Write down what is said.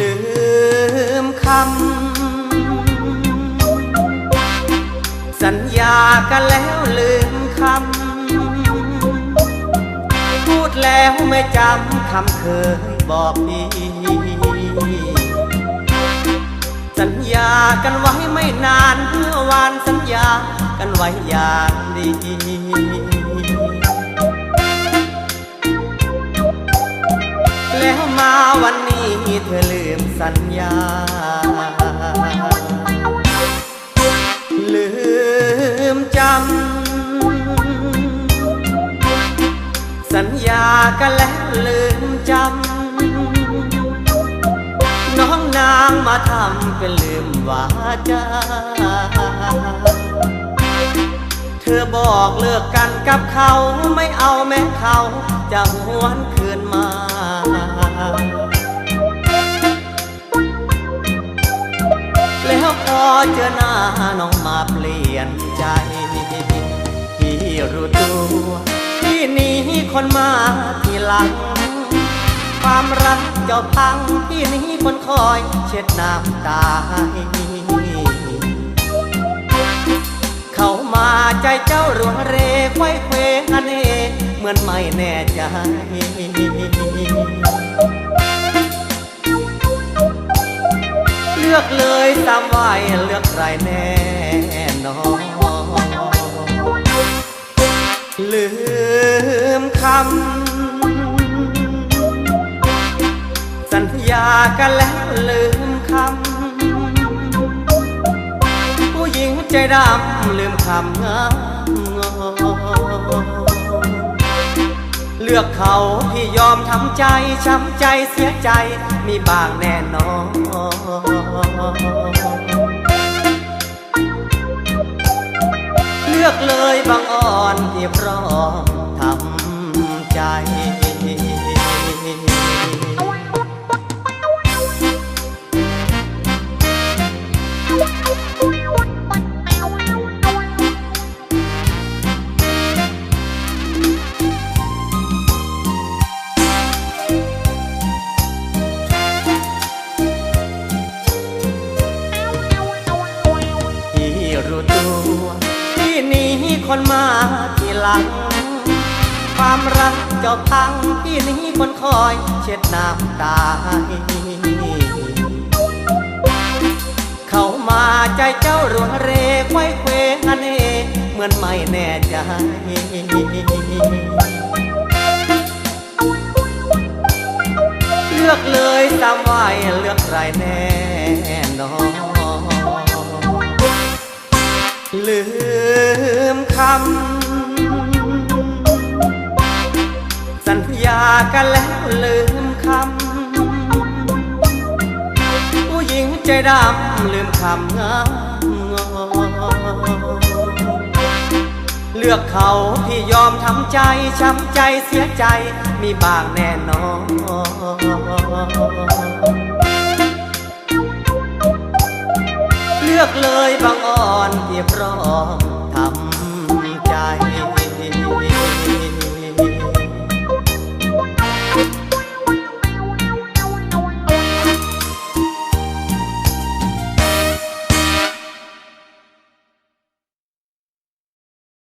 ลืมคำ สัญญากันแล้วลืมคำ พูดแล้วไม่จำคำเคยบอกพี่สัญญากันไว้ไม่นานเพื่อวานสัญญากันไว้อย่างดีแล้วมาวัน เธอลืมสัญญา ลืมจำ สัญญากันแล้วลืมจำ น้องนางมาทำเป็นลืมวาจา เธอบอกเลิกกันกับเขาไม่เอาแม้เขาจะหวนคืนมา แล้วพอเจอหน้าน้องมาเปลี่ยนใจพี่รู้ตัวพี่หนี้คนมาทีหลัง ความรักเจ้าพังพี่หนี้คนคอยเช็ดน้ำตาให้เขามาใจเจ้ารวงเรไขว้เควงเนเหมือนไม่แน่ใจ ลือกใครแน่นอนลืมคำสัญญากันแล้วลืมคำผู้หญิงใจดำลืมคำงามงอเลือกเขาที่ยอมทำใจ ช้ำใจเสียใจ มีบางแน่นอน ลือกเลยบางอ่อนที่พร้อมทำใจรู้ตัว คนมาทีหลัง ความรักเจ้าพังพี่นี้คนคอยเช็ดน้ำตาเข้ามาใจเจ้ารวเรไขว้เควงเนเหมือนไม่แน่ใจเลือกเลยสามวัยเลือกใครแน่นอนเลืม คำ สัญญากันแล้วลืมคำ ผู้หญิงใจดำลืมคำงามงอเลือกเขาที่ยอมทำใจ ช้ำใจเสียใจมีบางแน่นอน